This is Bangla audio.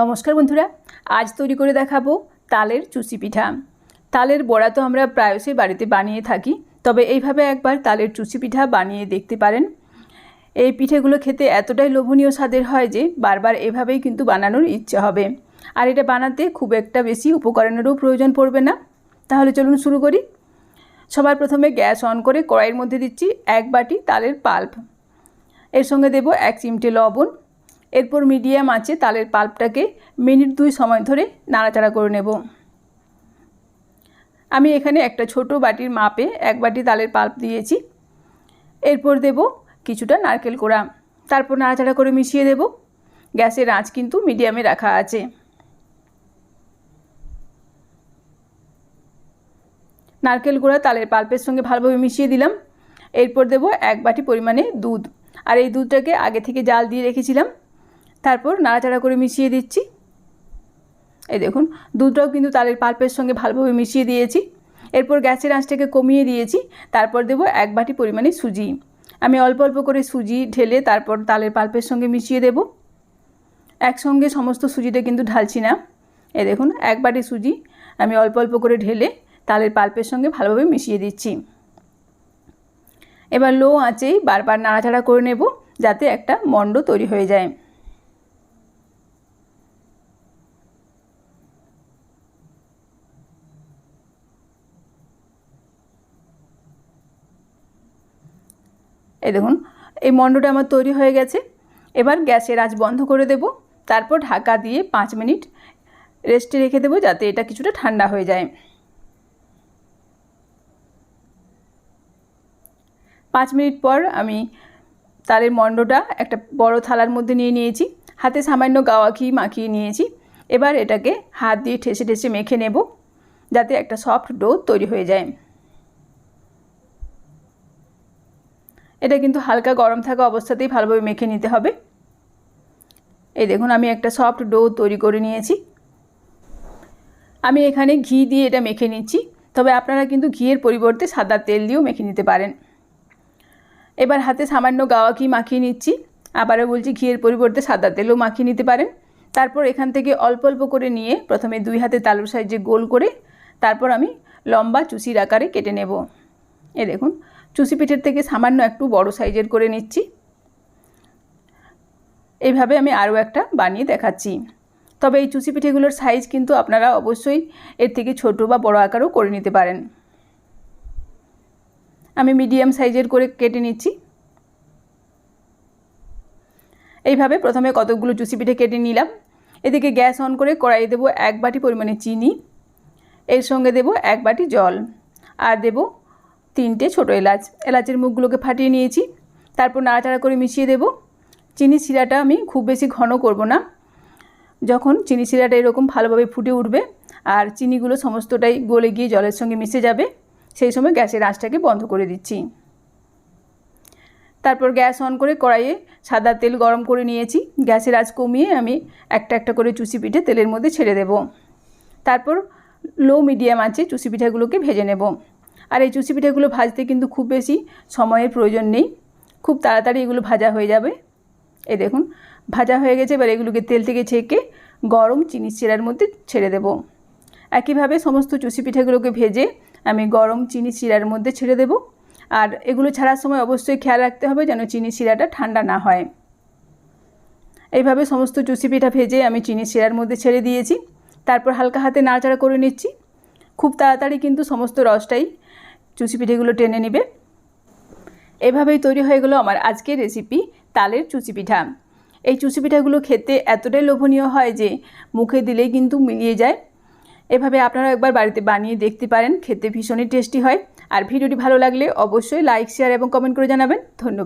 নমস্কার বন্ধুরা, আজ তৈরি করে দেখাবো তালের চুষি পিঠা। তালের বড়া তো আমরা প্রায়শই বাড়িতে বানিয়ে থাকি, তবে এইভাবে একবার তালের চুষি পিঠা বানিয়ে দেখতে পারেন। এই পিঠেগুলো খেতে এতটাই লোভনীয় স্বাদের হয় যে বারবার এভাবেই কিন্তু বানানোর ইচ্ছে হবে। আর এটা বানাতে খুব একটা বেশি উপকরণেরও প্রয়োজন পড়বে না। তাহলে চলুন শুরু করি। সবার প্রথমে গ্যাস অন করে কড়াইয়ের মধ্যে দিচ্ছি এক বাটি তালের পাল্প। এর সঙ্গে দেব এক চিমটে লবণ। এরপর মিডিয়াম আছে তালের পাল্পটাকে মিনিট দুই সময় ধরে নাড়াচাড়া করে নেব। আমি এখানে একটা ছোট বাটির মাপে এক বাটি তালের পাল্প দিয়েছি। এরপর দেব কিছুটা নারকেল কোড়া। তারপর নাড়াচাড়া করে মিশিয়ে দেব। গ্যাসের আঁচ কিন্তু মিডিয়ামে রাখা আছে। নারকেল গুঁড়া তালের পাল্পের সঙ্গে ভালোভাবে মিশিয়ে দিলাম। এরপর দেব এক বাটি পরিমাণে দুধ। আর এই দুধটাকে আগে থেকে জাল দিয়ে রেখেছিলাম। তারপর নাড়াচাড়া করে মিশিয়ে দিচ্ছি। এই দেখুন, দুধটাও কিন্তু তালের পাল্পের সঙ্গে ভালোভাবে মিশিয়ে দিয়েছি। এরপর গ্যাসের আঁচটাকে কমিয়ে দিয়েছি। তারপর দেব এক বাটি পরিমাণে সুজি। আমি অল্প অল্প করে সুজি ঢেলে তারপর তালের পাল্পের সঙ্গে মিশিয়ে দেব। একসঙ্গে সমস্ত সুজিটা কিন্তু ঢালছি না। এ দেখুন, এক বাটি সুজি আমি অল্প অল্প করে ঢেলে তালের পাল্পের সঙ্গে ভালোভাবে মিশিয়ে দিচ্ছি। এবার লো আঁচেই বারবার নাড়াচাড়া করে নেব যাতে একটা মণ্ড তৈরি হয়ে যায়। এই দেখুন, এই মণ্ডটা আমার তৈরি হয়ে গেছে। এবার গ্যাসের আঁচ বন্ধ করে দেব। তারপর ঢাকা দিয়ে পাঁচ মিনিট রেস্টে রেখে দেবো যাতে এটা কিছুটা ঠান্ডা হয়ে যায়। পাঁচ মিনিট পর আমি তালের মণ্ডটা একটা বড় থালার মধ্যে নিয়ে নিয়েছি। হাতে সামান্য গাওয়া ঘি মাখিয়ে নিয়েছি। এবার এটাকে হাত দিয়ে ঠেসে ঠেসে মেখে নেব, যাতে একটা সফট ডো তৈরি হয়ে যায়। এটা কিন্তু হালকা গরম থাকা অবস্থাতেই ভালোভাবে মেখে নিতে হবে। এই দেখুন, আমি একটা সফট ডো তৈরি করে নিয়েছি। আমি এখানে ঘি দিয়ে এটা মেখে নিচ্ছি, তবে আপনারা কিন্তু ঘিয়ের পরিবর্তে সাদা তেল দিয়েও মেখে নিতে পারেন। এবার হাতে সামান্য গাওয়া ঘি মাখিয়ে নিচ্ছি, আবারও বলছি ঘিয়ের পরিবর্তে সাদা তেলও মাখিয়ে নিতে পারেন। তারপর এখান থেকে অল্প অল্প করে নিয়ে প্রথমে দুই হাতে তালুর সাইজে গোল করে, তারপর আমি লম্বা চুষির আকারে কেটে নেব। এ দেখুন চুষি পিঠের থেকে সামান্য একটু বড় সাইজের করে নিচ্ছি। এইভাবে আমি আরও একটা বানিয়ে দেখাচ্ছি। তবে এই চুষি পিঠেগুলোর সাইজ কিন্তু আপনারা অবশ্যই এর থেকে ছোট বা বড় আকারও করে নিতে পারেন। আমি মিডিয়াম সাইজের করে কেটে নিচ্ছি। এইভাবে প্রথমে কতকগুলো চুষি পিঠে কেটে নিলাম। এদিকে গ্যাস অন করে কড়াই দেবো এক বাটি পরিমাণে চিনি। এর সঙ্গে দেব এক বাটি জল। আর দেব তিনটে ছোটো এলাচ, এলাচের মুখগুলোকে ফাটিয়ে নিয়েছি। তারপর নাড়াচাড়া করে মিশিয়ে দেব। চিনি শিরাটা আমি খুব বেশি ঘন করব না। যখন চিনি শিরাটা এরকম ভালোভাবে ফুটে উঠবে আর চিনিগুলো সমস্তটাই গলে গিয়ে জলের সঙ্গে মিশে যাবে, সেই সময় গ্যাসের আঁচটাকে বন্ধ করে দিচ্ছি। তারপর গ্যাস অন করে কড়াইয়ে সাদা তেল গরম করে নিয়েছি। গ্যাসের আঁচ কমিয়ে আমি একটা একটা করে চুষি পিঠে তেলের মধ্যে ছেড়ে দেব। তারপর লো মিডিয়াম আছে চুষি পিঠাগুলোকে ভেজে নেব। আর এই চুষি পিঠাগুলো ভাজতে কিন্তু খুব বেশি সময়ের প্রয়োজন নেই। খুব তাড়াতাড়ি এগুলো ভাজা হয়ে যাবে। এই দেখুন, ভাজা হয়ে গেছে, এবার এগুলোকে তেল থেকে ছেঁকে গরম চিনি শিরার মধ্যে ছেড়ে দেব। একইভাবে সমস্ত চুষি পিঠাগুলোকে ভেজে আমি গরম চিনি শিরার মধ্যে ছেড়ে দেব। আর এগুলো ছাড়ার সময় অবশ্যই খেয়াল রাখতে হবে যেন চিনি শিরাটা ঠান্ডা না হয়। এইভাবে সমস্ত চুষি পিঠা ভেজে আমি চিনি শিরার মধ্যে ছেড়ে দিয়েছি। তারপর হালকা হাতে নাড়াচাড়া করে নিচ্ছি। খুব তাড়াতাড়ি কিন্তু সমস্ত রসটাই চুষি পিঠেগুলো টেনে নেবে। এভাবেই তৈরি হয়ে গেলো আমার আজকের রেসিপি তালের চুচি পিঠা এই চুচি পিঠাগুলো খেতে এতটাই লোভনীয় হয় যে, মুখে দিলেই কিন্তু মিলিয়ে যায়। এভাবে আপনারা একবার বাড়িতে বানিয়ে দেখতে পারেন, খেতে ভীষণই টেস্টি হয়। আর ভিডিওটি ভালো লাগলে অবশ্যই লাইক শেয়ার এবং কমেন্ট করে জানাবেন। ধন্যবাদ।